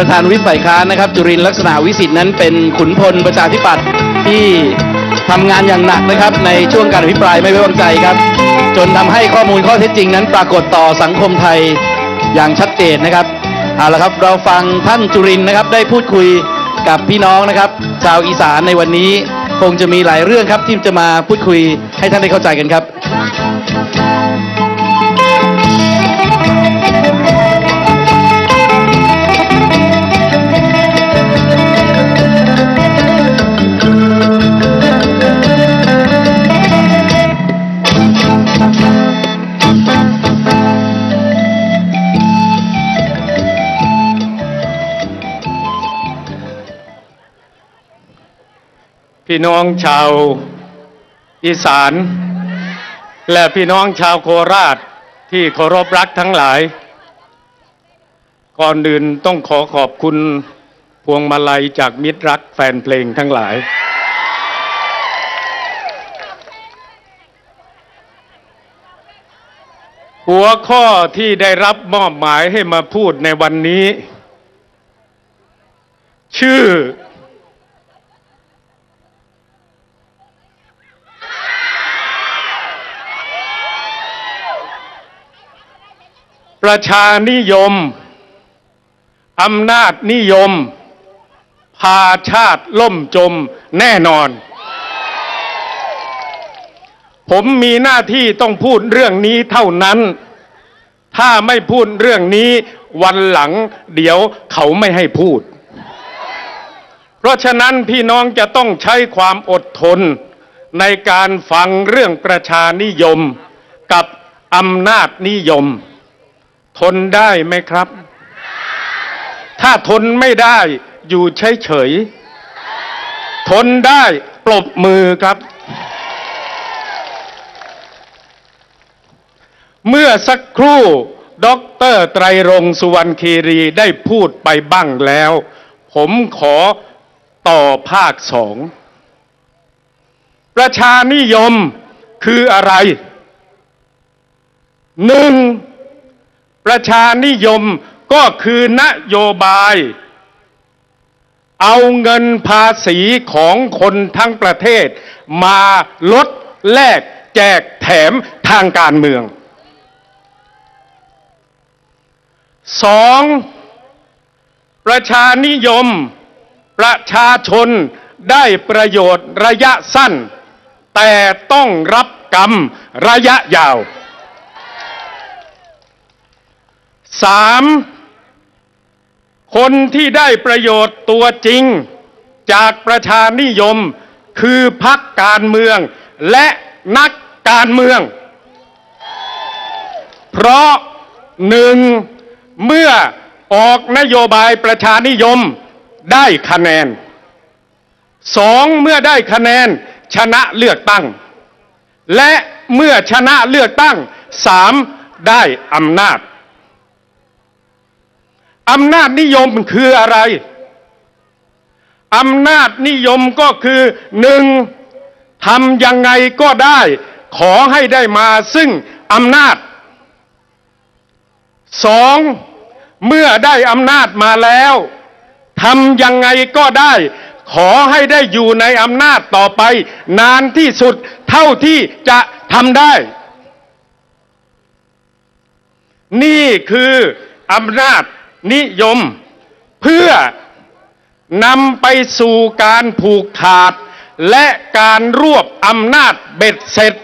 ประธานวิปฝ่ายค้านนะครับ จุรินลักษณะวิสิทธิ์นั้นเป็นขุนพลประชาธิปัตย์ที่ทำงานอย่างหนักนะครับ ในช่วงการอภิปรายไม่ไว้วางใจครับ จนทำให้ข้อมูลข้อเท็จจริงนั้น ปรากฏต่อสังคมไทยอย่างชัดเจนนะครับเอาละครับเราฟังท่านจุรินนะครับได้พูดคุยกับพี่น้องนะครับ ชาวอีสานในวันนี้ คงจะมีหลายเรื่องครับที่จะมาพูดคุยให้ท่านได้เข้าใจกันครับ พี่น้องชาวอีสาน และพี่น้องชาวโคราชที่เคารพรักทั้งหลาย ก่อนอื่นต้องขอขอบคุณพวงมาลัยจากมิตรรักแฟนเพลงทั้งหลาย หัวข้อที่ได้รับมอบหมายให้มาพูดในวันนี้ ชื่อ ประชานิยม อำนาจนิยม พาชาติล่มจมแน่นอน ผมมีหน้าที่ต้องพูดเรื่องนี้เท่านั้น ถ้าไม่พูดเรื่องนี้วันหลังเดี๋ยวเขาไม่ให้พูด เพราะฉะนั้นพี่น้องจะต้องใช้ความอดทน ในการฟังเรื่องประชานิยมกับอำนาจนิยม ทนได้ไหมครับ ถ้าทนไม่ได้อยู่เฉยๆทนได้ปรบมือครับ เมื่อสักครู่ด็อกเตอร์ไตรรงสุวรรณคีรีได้พูดไปบ้างแล้ว ผมขอต่อภาคสอง ประชานิยมคืออะไรหนึ่ง ประชานิยมก็คือนโยบาย เอาเงินภาษีของคนทั้งประเทศ มาลดแลกแจกแถมทางการเมืองสองประชานิยม ประชาชนได้ประโยชน์ระยะสั้น แต่ต้องรับกรรมระยะยาว สามคนที่ได้ประโยชน์ตัวจริง จากประชานิยมคือพักการเมือง และนักการเมือง เพราะหนึ่งเมื่อออกนโยบายประชานิยมได้คะแนนสองเมื่อได้คะแนนชนะเลือกตั้ง และเมื่อชนะเลือกตั้งสามได้อำนาจ อำนาจนิยมคืออะไร อำนาจนิยมก็คือหนึ่งทำยังไงก็ได้ ขอให้ได้มาซึ่งอำนาจสองเมื่อได้อำนาจมาแล้วทำยังไงก็ได้ ขอให้ได้อยู่ในอำนาจต่อไป นานที่สุดเท่าที่จะทำได้ นี่คืออำนาจ นิยม เพื่อนำไปสู่การผูกขาด และการรวบอำนาจเบ็ดเสร็จ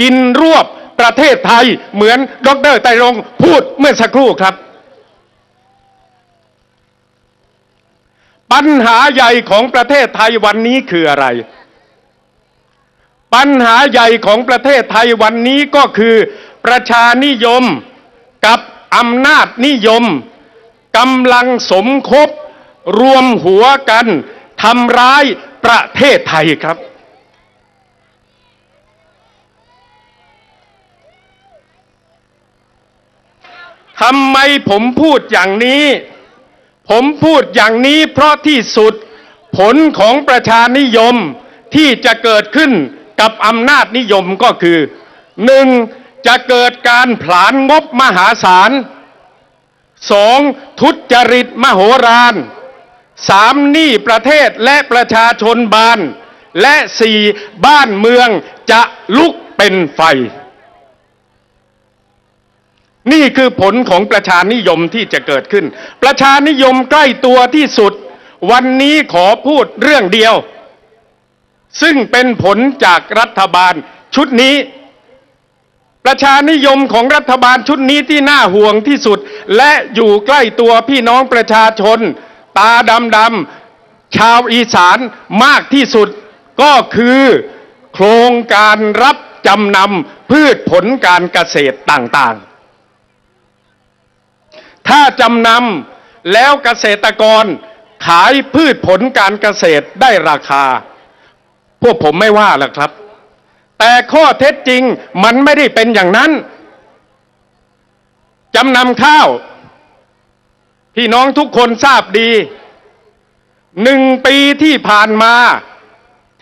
กินรวบประเทศไทยเหมือนดรไตรรงพูดเมื่อสักครู่ครับ ปัญหาใหญ่ของประเทศไทยวันนี้คืออะไร ปัญหาใหญ่ของประเทศไทยวันนี้ก็คือ ประชานิยมกับอำนาจนิยม กำลังสมคบรวมหัวกันทำร้ายประเทศไทยครับ ทำไมผมพูดอย่างนี้ ผมพูดอย่างนี้เพราะที่สุดผลของประชานิยมที่จะเกิดขึ้นกับอำนาจนิยมก็คือหนึ่งจะเกิดการผลาญงบมหาศาล สองทุจริตมโหฬารสามหนี้ประเทศและประชาชนบาน และสี่บ้านเมืองจะลุกเป็นไฟ นี่คือผลของประชานิยมที่จะเกิดขึ้น ประชานิยมใกล้ตัวที่สุด วันนี้ขอพูดเรื่องเดียว ซึ่งเป็นผลจากรัฐบาลชุดนี้ ประชานิยมของรัฐบาลชุดนี้ที่น่าห่วงที่สุด และอยู่ใกล้ตัวพี่น้องประชาชน ตาดำดำๆชาวอีสานมากที่สุด ก็คือโครงการรับจำนำพืชผลการเกษตรต่างๆ ถ้าจำนำแล้วเกษตรกรขายพืชผลการเกษตรได้ราคา พวกผมไม่ว่าหรอกครับ แต่ข้อเท็จจริงมันไม่ได้เป็นอย่างนั้น จำนำข้าว พี่น้องทุกคนทราบดี หนึ่งปีที่ผ่านมา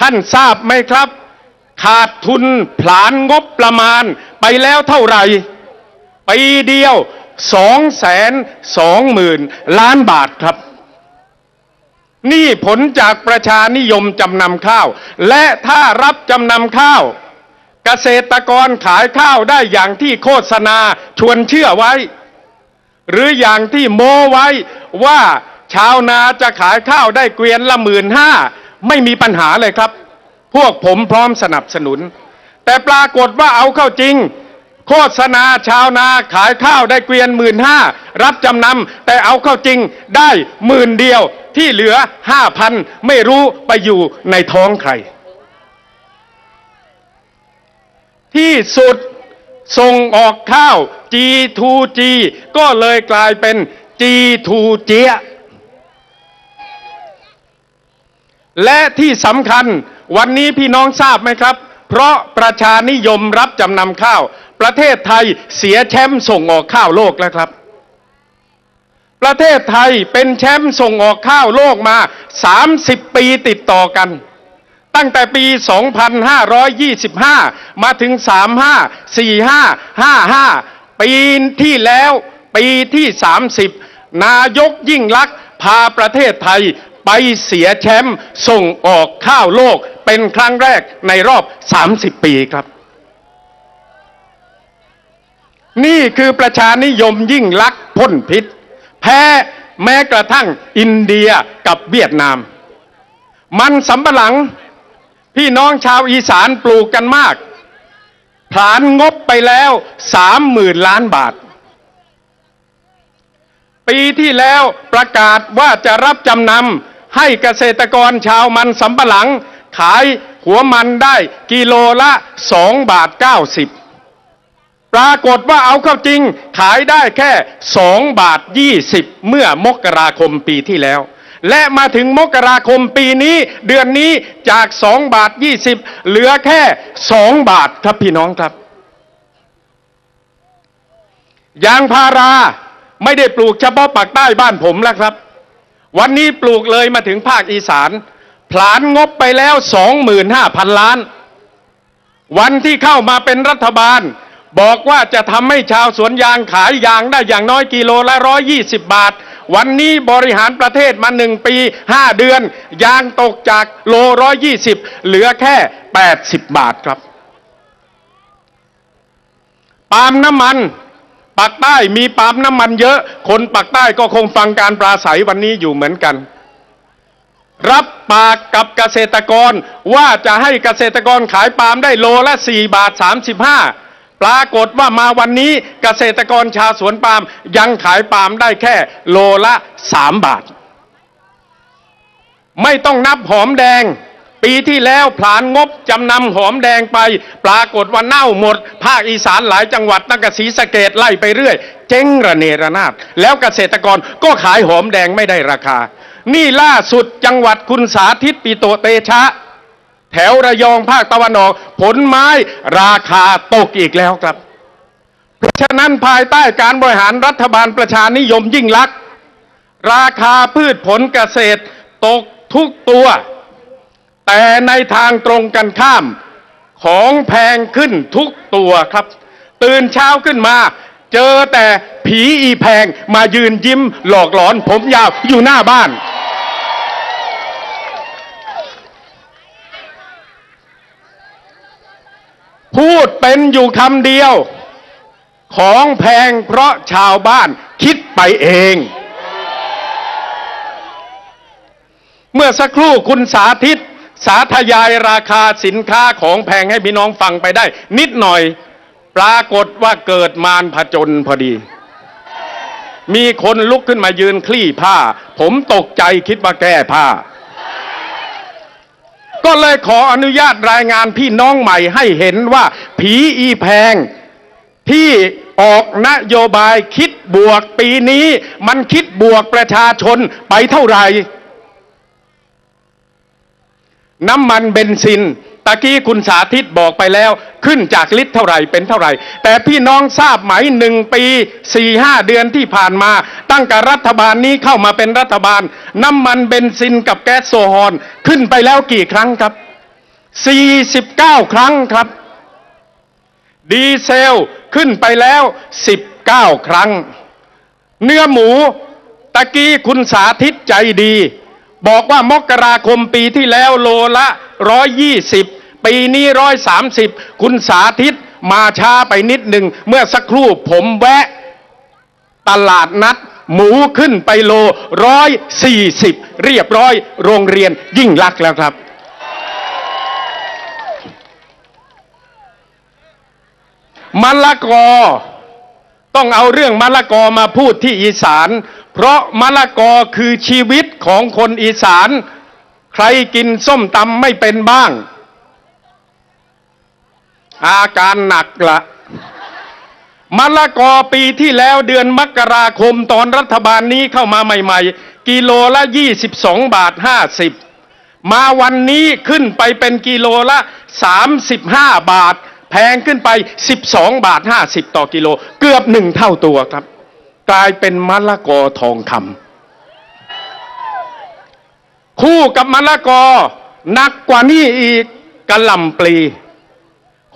ท่านทราบไหมครับ ขาดทุนผลานงบประมาณไปแล้วเท่าไหร่ปีเดียวสองแสนสองหมื่นล้านบาทครับ นี่ผลจากประชานิยมจำนำข้าว และถ้ารับจำนำข้าว เกษตรกรขายข้าวได้อย่างที่โฆษณาชวนเชื่อไว้ หรืออย่างที่โม้ไว้ว่าชาวนาจะขายข้าวได้เกวียนละหมื่นห้าไม่มีปัญหาเลยครับ พวกผมพร้อมสนับสนุน แต่ปรากฏว่าเอาเข้าจริง โฆษณาชาวนาขายข้าวได้เกวียนหมื่นห้ารับจำนำแต่เอาเข้าจริงได้หมื่นเดียวที่เหลือห้าพันไม่รู้ไปอยู่ในท้องใคร ที่สุดส่งออกข้าว G2G ก็เลยกลายเป็น G2 เจียและที่สำคัญวันนี้พี่น้องทราบไหมครับ เพราะประชานิยมรับจำนำข้าว ประเทศไทยเสียแชมป์ส่งออกข้าวโลกแล้วครับ ประเทศไทยเป็นแชมป์ส่งออกข้าวโลกมา 30 ปีติดต่อกัน ตั้งแต่ปี 2525 มาถึง 35 45 55 ปีที่แล้วปีที่ 30 นายกยิ่งลักษณ์พาประเทศไทยไปเสียแชมป์ส่งออกข้าวโลกเป็นครั้งแรกในรอบ 30 ปีครับ นี่คือประชานิยมยิ่งลักษณ์พ่นพิษ แพ้แม้กระทั่งอินเดียกับเวียดนาม มันสำปะหลัง พี่น้องชาวอีสานปลูกกันมากผลานงบไปแล้วสามหมื่นล้านบาท ปีที่แล้วประกาศว่าจะรับจำนำให้เกษตรกรชาวมันสำปะหลัง ขายหัวมันได้กิโลละสองบาทเก้าสิบปรากฏว่าเอาเข้าจริง ขายได้แค่สองบาทยี่สิบเมื่อมกราคมปีที่แล้ว และมาถึงมกราคมปีนี้เดือนนี้จากสองบาทยี่สิบเหลือแค่สองบาทครับพี่น้องครับ ยางพาราไม่ได้ปลูกเฉพาะปากใต้บ้านผมแล้วครับ วันนี้ปลูกเลยมาถึงภาคอีสานผลานงบไปแล้วสองหมื่นห้าพันล้าน วันที่เข้ามาเป็นรัฐบาล บอกว่าจะทำให้ชาวสวนยางขายยางได้อย่างน้อยกิโลละร้อยยี่สิบบาท วันนี้บริหารประเทศมาหนึ่งปีห้าเดือน ยางตกจากโลร้อยยี่สิบเหลือแค่แปดสิบบาทครับ ปาล์มน้ำมันปากใต้มีปาล์มน้ำมันเยอะ คนปากใต้ก็คงฟังการปราศัยวันนี้อยู่เหมือนกัน รับปากกับเกษตรกรว่าจะให้เกษตรกรขายปาล์มได้โลละ4บาท35 ปรากฏว่ามาวันนี้เกษตรกรชาวสวนปาล์มยังขายปาล์มได้แค่โลละ3บาท ไม่ต้องนับหอมแดง ปีที่แล้วผลานงบจำนำหอมแดงไป ปรากฏว่าเน่าหมด ภาคอีสานหลายจังหวัดตั้งแต่ศรีสะเกดไล่ไปเรื่อย เจ๊งระเนระนาดแล้วเกษตรกรก็ขายหอมแดงไม่ได้ราคา นี่ล่าสุดจังหวัดคุณสาธิตปิโตเตชะ แถวระยองภาคตะวันออก ผลไม้ราคาตกอีกแล้วครับ เพราะฉะนั้นภายใต้การบริหารรัฐบาลประชานิยมยิ่งลักษณ์ราคาพืชผลเกษตรตกทุกตัว แต่ในทางตรงกันข้าม ของแพงขึ้นทุกตัวครับ ตื่นเช้าขึ้นมา เจอแต่ผีอีแพงมายืนยิ้มหลอกหลอนผมยาวอยู่หน้าบ้าน พูดเป็นอยู่คำเดียว ของแพงเพราะชาวบ้านคิดไปเอง เมื่อสักครู่คุณสาธิต สาธยายราคาสินค้าของแพงให้พี่น้องฟังไปได้ นิดหน่อย ปรากฏว่าเกิดมารผจญพอดี มีคนลุกขึ้นมายืนคลี่ผ้า ผมตกใจคิดว่าแก้ผ้า ก็เลยขออนุญาตรายงานพี่น้องใหม่ให้เห็นว่า ผีอีแพงที่ออกนโยบายคิดบวกปีนี้ มันคิดบวกประชาชนไปเท่าไหร่ น้ำมันเบนซิน ตะกี้คุณสาธิตบอกไปแล้ว ขึ้นจากลิตรเท่าไหร่เป็นเท่าไหร่ แต่พี่น้องทราบไหมหนึ่งปีสี่ห้าเดือนที่ผ่านมา ตั้งแต่รัฐบาลนี้เข้ามาเป็นรัฐบาล น้ำมันเบนซินกับแก๊สโซฮอลขึ้นไปแล้วกี่ครั้งครับ49ครั้งครับ ดีเซลขึ้นไปแล้ว19ครั้ง เนื้อหมูตะกี้คุณสาธิตใจดี บอกว่ามกราคมปีที่แล้วโลละ120ปีนี้130คุณสาธิตมาช้าไปนิดหนึ่ง เมื่อสักครู่ผมแวะ ตลาดนัด หมูขึ้นไปโล140เรียบร้อยโรงเรียนยิ่งลักแล้วครับมะละกอ ต้องเอาเรื่องมะละกอมาพูดที่อีสาน เพราะมะละกอคือชีวิตของคนอีสาน ใครกินส้มตำไม่เป็นบ้าง อาการหนักละมะละกอปีที่แล้วเดือนมกราคมตอนรัฐบาลนี้เข้ามาใหม่ ๆ กิโลละ 22 บาท 50 มาวันนี้ขึ้นไปเป็นกิโลละ 35 บาท แพงขึ้นไป 12 บาท 50 ต่อกิโล เกือบหนึ่งเท่าตัวครับ กลายเป็นมะละกอทองคำคู่กับมะละกอหนักกว่านี้อีกกะหล่ำปลี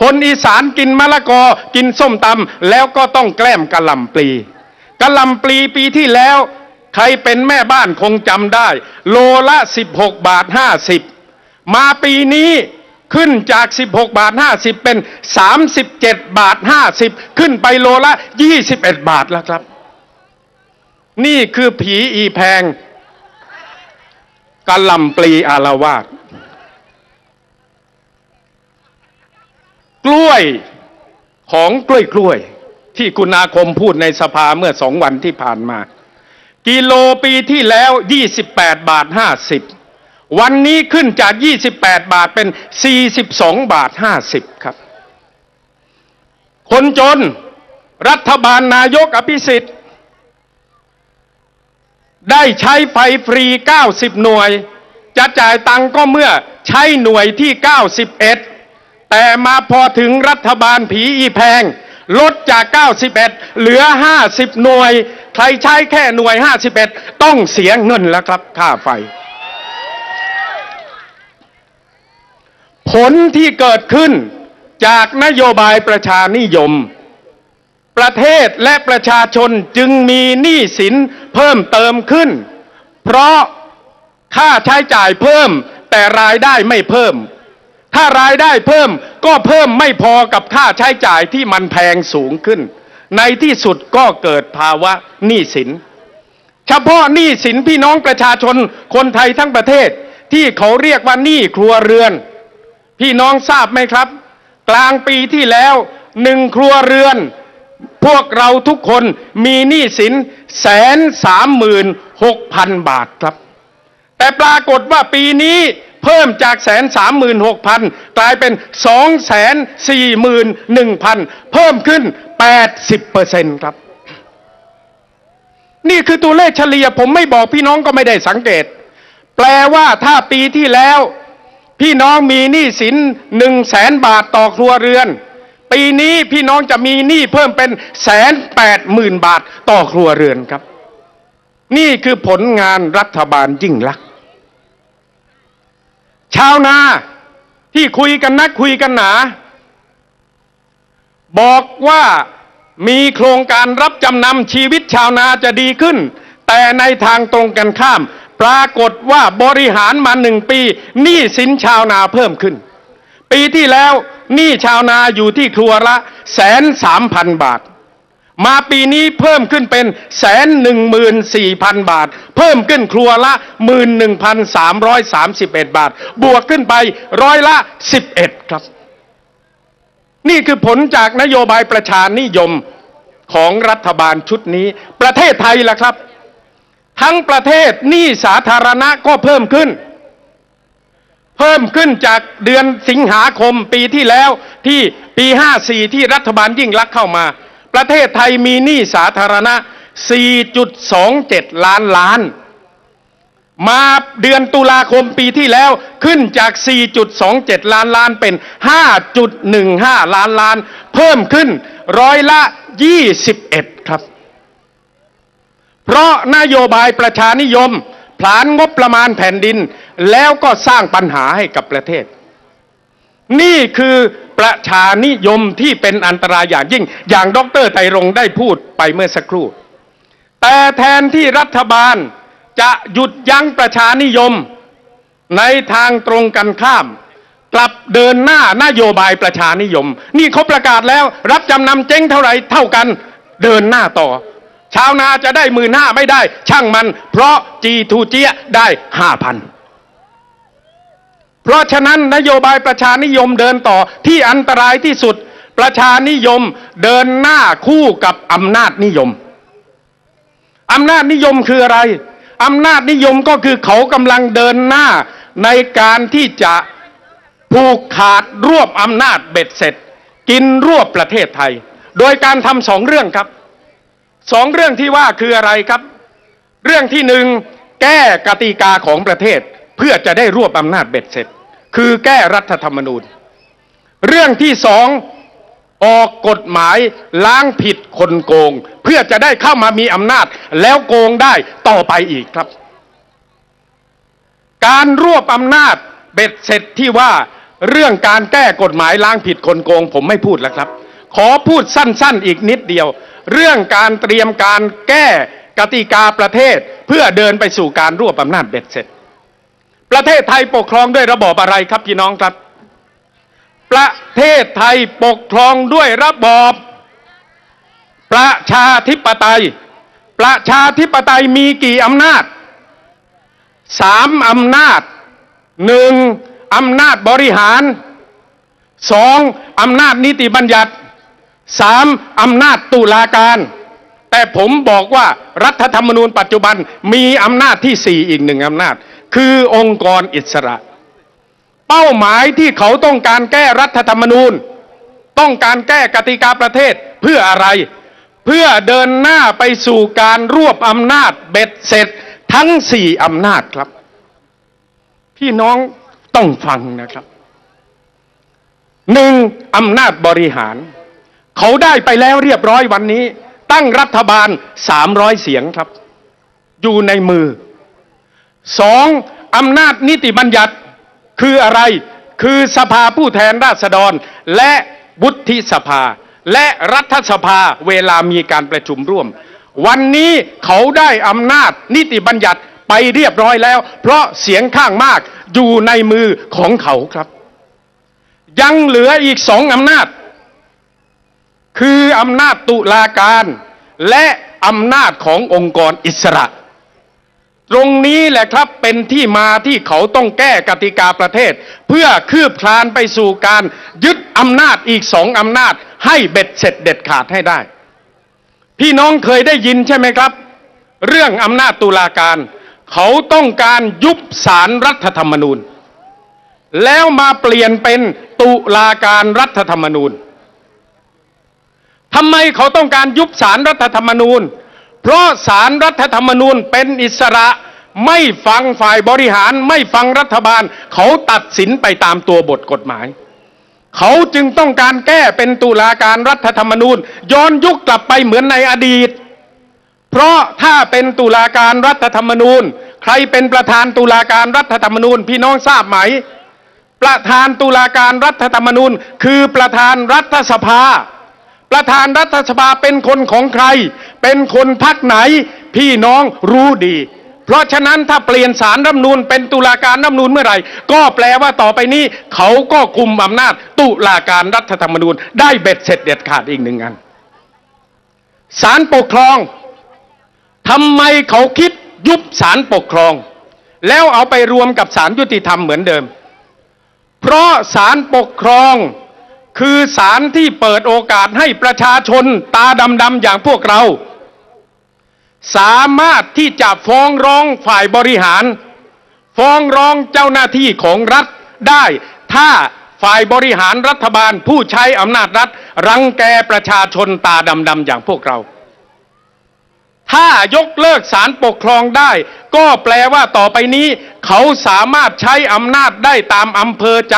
คนอีสานกินมะละกอกินส้มตำแล้วก็ต้องแกล้มกะหล่ำปลีกะหล่ำปลีปีที่แล้ว ใครเป็นแม่บ้านคงจำได้ โลละ16บาท50มาปีนี้ขึ้นจาก 16 บาท 50 เป็น 37 บาท 50 ขึ้นไปโลละ 21 บาทแล้วครับ นี่คือผีอีแพงกะลำปลีอารวาสกล้วยของกล้วยกล้วย ที่คุณอาคมพูดในสภาเมื่อสองวันที่ผ่านมา กิโลปีที่แล้ว 28 บาท 50 วันนี้ขึ้นจาก 28 บาทเป็น 42 บาท 50 ครับ คนจนรัฐบาลนายกอภิสิทธิ์ ได้ใช้ไฟฟรี 90 หน่วย จะจ่ายตังค์ก็เมื่อใช้หน่วยที่ 91 แต่มาพอถึงรัฐบาลผีอีแพง ลดจาก 91 เหลือ 50 หน่วย ใครใช้แค่หน่วย 51 ต้องเสียเงินแล้วครับค่าไฟ ผลที่เกิดขึ้นจากนโยบายประชานิยม ประเทศและประชาชนจึงมีหนี้สินเพิ่มเติมขึ้น เพราะค่าใช้จ่ายเพิ่มแต่รายได้ไม่เพิ่ม ถ้ารายได้เพิ่มก็เพิ่มไม่พอกับค่าใช้จ่ายที่มันแพงสูงขึ้น ในที่สุดก็เกิดภาวะหนี้สิน เฉพาะหนี้สินพี่น้องประชาชนคนไทยทั้งประเทศที่เขาเรียกว่าหนี้ครัวเรือน พี่น้องทราบไหมครับ กลางปีที่แล้วหนึ่งครัวเรือน พวกเราทุกคนมีหนี้สินแสนสามหมื่นหกพันบาทครับ แต่ปรากฏว่าปีนี้เพิ่มจากแสนสามหมื่นหกพันกลายเป็นสองแสนสี่หมื่นหนึ่งพันเพิ่มขึ้นแปดสิบเปอร์เซ็นครับ นี่คือตัวเลขเฉลี่ยผมไม่บอกพี่น้องก็ไม่ได้สังเกต แปลว่าถ้าปีที่แล้ว พี่น้องมีหนี้สินหนึ่งแสนบาทต่อครัวเรือน ปีนี้พี่น้องจะมีหนี้เพิ่มเป็นแสนแปดหมื่นบาทต่อครัวเรือนครับ นี่คือผลงานรัฐบาลยิ่งลักษณ์ชาวนาที่คุยกันนักคุยกันหนา บอกว่ามีโครงการรับจำนำชีวิตชาวนาจะดีขึ้น แต่ในทางตรงกันข้าม ปรากฏว่าบริหารมาหนึ่งปีหนี้สินชาวนาเพิ่มขึ้น ปีที่แล้วหนี้ชาวนาอยู่ที่ครัวละแสนสามพันบาท มาปีนี้เพิ่มขึ้นเป็นแสนหนึ่งหมื่นสี่พันบาท เพิ่มขึ้นครัวละหมื่นหนึ่งพันสามร้อยสามสิบเอ็ดบาท บวกขึ้นไปร้อยละสิบเอ็ดครับ นี่คือผลจากนโยบายประชานิยมของรัฐบาลชุดนี้ ประเทศไทยล่ะครับ ทั้งประเทศหนี้สาธารณะก็เพิ่มขึ้น เพิ่มขึ้นจากเดือนสิงหาคมปีที่แล้วที่ปี 54 ที่รัฐบาลยิ่งลักษณ์เข้ามา ประเทศไทยมีหนี้สาธารณะ 4.27 ล้านล้าน มาเดือนตุลาคมปีที่แล้วขึ้นจาก 4.27 ล้านล้านเป็น 5.15 ล้านล้าน เพิ่มขึ้นร้อยละ 21 ครับ เพราะนโยบายประชานิยม ผลานงบประมาณแผ่นดิน แล้วก็สร้างปัญหาให้กับประเทศ นี่คือประชานิยมที่เป็นอันตรายอย่างยิ่ง อย่างดรไตรรงได้พูดไปเมื่อสักครู่ แต่แทนที่รัฐบาลจะหยุดยั้งประชานิยมในทางตรงกันข้าม กลับเดินหน้านโยบายประชานิยม นี่เขาประกาศแล้ว รับจำนำเจ๊งเท่าไหร่เท่ากัน เดินหน้าต่อ ชาวนาจะได้หมื่นห้าไม่ได้ ช่างมัน เพราะจีทูเจียได้ห้าพันเพราะฉะนั้นนโยบายประชานิยมเดินต่อที่อันตรายที่สุด ประชานิยมเดินหน้าคู่กับอำนาจนิยมอำนาจนิยมคืออะไรอำนาจนิยมก็คือเขากำลังเดินหน้าในการที่จะผูกขาดรวบอำนาจเบ็ดเสร็จ กินรวบประเทศไทย โดยการทำสองเรื่องครับ สองเรื่องที่ว่าคืออะไรครับ เรื่องที่หนึ่งแก้กติกาของประเทศเพื่อจะได้รวบอำนาจเบ็ดเสร็จ คือแก้รัฐธรรมนูญ เรื่องที่สองออกกฎหมายล้างผิดคนโกง เพื่อจะได้เข้ามามีอำนาจแล้วโกงได้ต่อไปอีกครับ การรวบอำนาจเบ็ดเสร็จที่ว่าเรื่องการแก้กฎหมายล้างผิดคนโกง ผมไม่พูดแล้วครับ ขอพูดสั้นๆอีกนิดเดียว เรื่องการเตรียมการแก้กติกาประเทศเพื่อเดินไปสู่การรวบอำนาจเบ็ดเสร็จ ประเทศไทยปกครองด้วยระบอบอะไรครับพี่น้องครับ ประเทศไทยปกครองด้วยระบอบ ประชาธิปไตย ประชาธิปไตยมีกี่อำนาจสามอำนาจหนึ่งอำนาจบริหารสองอำนาจนิติบัญญัติ สามอำนาจตุลาการ แต่ผมบอกว่ารัฐธรรมนูญปัจจุบันมีอำนาจที่สี่อีกหนึ่งอำนาจ คือองค์กรอิสระ เป้าหมายที่เขาต้องการแก้รัฐธรรมนูญ ต้องการแก้กติกาประเทศเพื่ออะไร เพื่อเดินหน้าไปสู่การรวบอำนาจเบ็ดเสร็จทั้งสี่อำนาจครับ พี่น้องต้องฟังนะครับหนึ่งอำนาจบริหาร เขาได้ไปแล้วเรียบร้อยวันนี้ ตั้งรัฐบาล300เสียงครับ อยู่ในมือสองอำนาจนิติบัญญัติคืออะไร คือสภาผู้แทนราษฎร และวุฒิสภา และรัฐสภาเวลามีการประชุมร่วม วันนี้เขาได้อำนาจนิติบัญญัติไปเรียบร้อยแล้ว เพราะเสียงข้างมากอยู่ในมือของเขาครับ ยังเหลืออีกสองอำนาจ คืออำนาจตุลาการ และอำนาจขององค์กรอิสระ ตรงนี้แหละครับเป็นที่มาที่เขาต้องแก้กติกาประเทศ เพื่อคืบคลานไปสู่การยึดอำนาจอีกสองอำนาจให้เบ็ดเสร็จเด็ดขาดให้ได้ พี่น้องเคยได้ยินใช่ไหมครับ เรื่องอำนาจตุลาการ เขาต้องการยุบสารรัฐธรรมนูญ แล้วมาเปลี่ยนเป็นตุลาการรัฐธรรมนูญ ทำไมเขาต้องการยุบสารรัฐธรรมนูญ เพราะสารรัฐธรรมนูญเป็นอิสระไม่ฟังฝ่ายบริหารไม่ฟังรัฐบาล เขาตัดสินไปตามตัวบทกฎหมาย เขาจึงต้องการแก้เป็นตุลาการรัฐธรรมนูญ ย้อนยุคกลับไปเหมือนในอดีต เพราะถ้าเป็นตุลาการรัฐธรรมนูญ ใครเป็นประธานตุลาการรัฐธรรมนูญ พี่น้องทราบไหม ประธานตุลาการรัฐธรรมนูญ คือประธานรัฐสภา ประธานรัฐสภาเป็นคนของใคร เป็นคนพักไหน พี่น้องรู้ดี เพราะฉะนั้นถ้าเปลี่ยนสารรัฐนูนเป็นตุลาการรัฐนูนเมื่อไหร่ ก็แปลว่าต่อไปนี้ เขาก็คุมอำนาจ ตุลาการรัฐธรรมนูญ ได้เบ็ดเสร็จเด็ดขาดอีกหนึ่งอันสารปกครองทำไมเขาคิดยุบสารปกครอง แล้วเอาไปรวมกับสารยุติธรรมเหมือนเดิม เพราะสารปกครอง คือสารที่เปิดโอกาสให้ประชาชนตาดำๆอย่างพวกเรา สามารถที่จะฟ้องร้องฝ่ายบริหาร ฟ้องร้องเจ้าหน้าที่ของรัฐได้ ถ้าฝ่ายบริหารรัฐบาลผู้ใช้อำนาจรัฐ รังแกประชาชนตาดำๆอย่างพวกเรา ถ้ายกเลิกสารปกครองได้ ก็แปลว่าต่อไปนี้ เขาสามารถใช้อำนาจได้ตามอำเภอใจ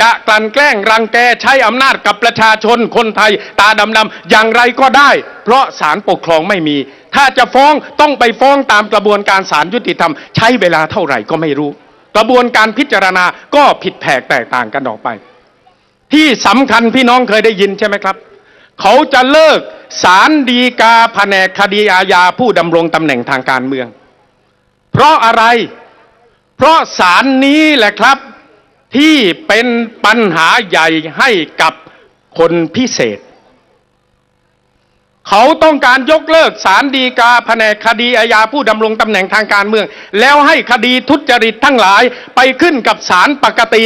จะกลั่นแกล้งรังแกใช้อำนาจกับประชาชนคนไทย ตาดำๆอย่างไรก็ได้ เพราะสารปกครองไม่มี ถ้าจะฟ้องต้องไปฟ้องตามกระบวนการศาลยุติธรรม ใช้เวลาเท่าไหร่ก็ไม่รู้ กระบวนการพิจารณาก็ผิดแผกแตกต่างกันออกไป ที่สำคัญพี่น้องเคยได้ยินใช่ไหมครับ เขาจะเลิกสารดีกาแผนกคดีอาญาผู้ดำรงตำแหน่งทางการเมือง เพราะอะไร เพราะสารนี้แหละครับ ที่เป็นปัญหาใหญ่ให้กับคนพิเศษ เขาต้องการยกเลิกสารดีกาแผนกคดีอาญาผู้ดำรงตำแหน่งทางการเมือง แล้วให้คดีทุจริตทั้งหลายไปขึ้นกับศาลปกติ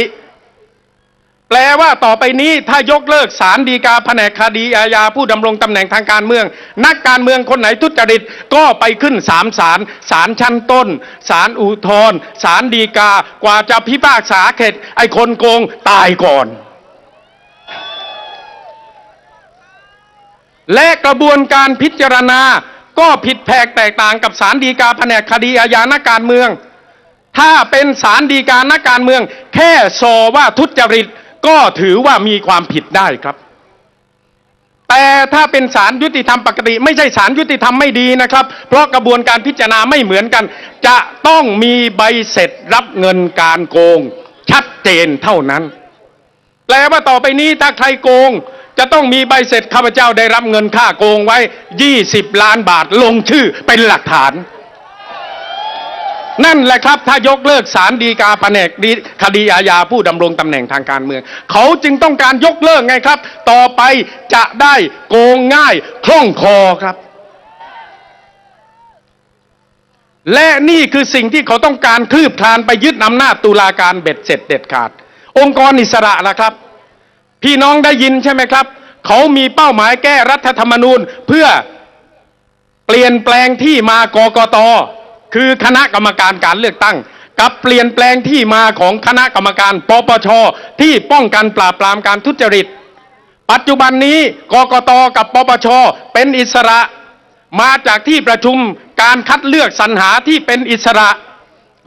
แปลว่าต่อไปนี้ถ้ายกเลิกสารดีกาแผนกคดีอาญาผู้ดำรงตำแหน่งทางการเมือง นักการเมืองคนไหนทุจริตก็ไปขึ้นสามศาลศาลชั้นต้นศาลอุทธรณ์ศาลดีกากว่าจะพิพากษาเข็ดไอ้คนโกงตายก่อน และกระบวนการพิจารณาก็ผิดแผกแตกต่างกับสารดีกาแผนกคดีอาญานักการเมือง ถ้าเป็นสารดีกานักการเมือง แค่สอว่าทุจริต ก็ถือว่ามีความผิดได้ครับ แต่ถ้าเป็นสารยุติธรรมปกติ ไม่ใช่สารยุติธรรมไม่ดีนะครับ เพราะกระบวนการพิจารณาไม่เหมือนกัน จะต้องมีใบเสร็จรับเงินการโกง ชัดเจนเท่านั้น แปลว่าต่อไปนี้ถ้าใครโกง จะต้องมีใบเสร็จข้าพเจ้าได้รับเงินค่าโกงไว้ 20 ล้านบาทลงชื่อเป็นหลักฐาน นั่นแหละครับ ถ้ายกเลิกสารดีกาแผนกดีคดีอาญาผู้ดำรงตำแหน่งทางการเมือง เขาจึงต้องการยกเลิกไงครับ ต่อไปจะได้โกงง่ายคล่องคอครับ และนี่คือสิ่งที่เขาต้องการคืบคลานไปยึดอำนาจตุลาการเบ็ดเสร็จเด็ดขาด องค์กรอิสระล่ะครับ พี่น้องได้ยินใช่ไหมครับ เขามีเป้าหมายแก้รัฐธรรมนูญเพื่อเปลี่ยนแปลงที่มากกต คือคณะกรรมการการเลือกตั้ง กับเปลี่ยนแปลงที่มาของคณะกรรมการปปชที่ป้องกันปราบปรามการทุจริต ปัจจุบันนี้กกตกับปปชเป็นอิสระ มาจากที่ประชุมการคัดเลือกสรรหาที่เป็นอิสระ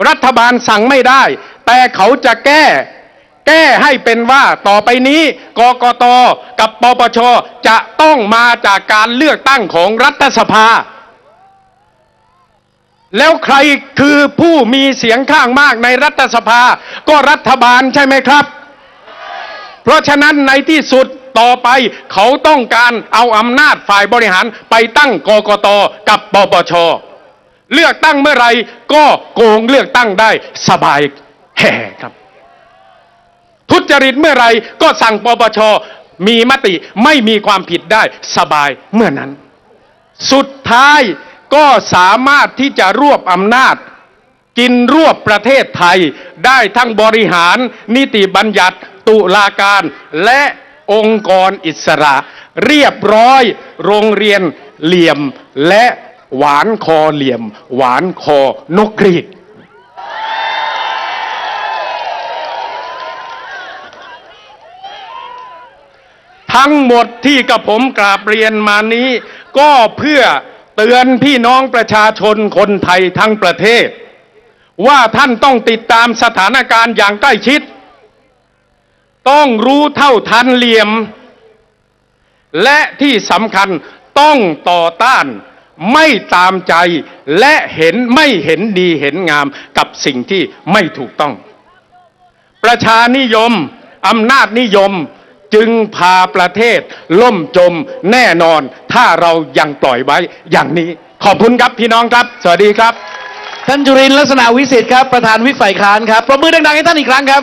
รัฐบาลสั่งไม่ได้ แต่เขาจะแก้ แก้ให้เป็นว่าต่อไปนี้กกตกับปปชจะต้องมาจากการเลือกตั้งของรัฐสภา แล้วใครคือผู้มีเสียงข้างมากในรัฐสภา ก็รัฐบาลใช่ไหมครับ เพราะฉะนั้นในที่สุดต่อไปเขาต้องการเอาอำนาจฝ่ายบริหารไปตั้งกกตกับปปช เลือกตั้งเมื่อไหรก็โกงเลือกตั้งได้สบายแห่ครับ ทุจริตเมื่อไหรก็สั่งปปช มีมติไม่มีความผิดได้สบายเมื่อนั้น สุดท้าย ก็สามารถที่จะรวบอำนาจ กินรวบประเทศไทย ได้ทั้งบริหารนิติบัญญัติตุลาการและองค์กรอิสระ เรียบร้อย โรงเรียนเหลี่ยมและหวานคอเหลี่ยม หวานคอนกกรีดทั้งหมดที่กับผมกราบเรียนมานี้ ก็เพื่อ เตือนพี่น้องประชาชนคนไทยทั้งประเทศ ว่าท่านต้องติดตามสถานการณ์อย่างใกล้ชิด ต้องรู้เท่าทันเหลี่ยม และที่สำคัญต้องต่อต้านไม่ตามใจและเห็นไม่เห็นดีเห็นงามกับสิ่งที่ไม่ถูกต้อง ประชานิยมอำนาจนิยม จึงพาประเทศ ล่มจมแน่นอน ถ้าเรายังปล่อยไว้อย่างนี้ ขอบคุณครับพี่น้องครับ สวัสดีครับ ท่านจุรินทร์ลักษณะวิสิทธิ์ครับ ประธานวิปฝ่ายค้านครับ ประมือดังๆให้ท่านอีกครั้งครับ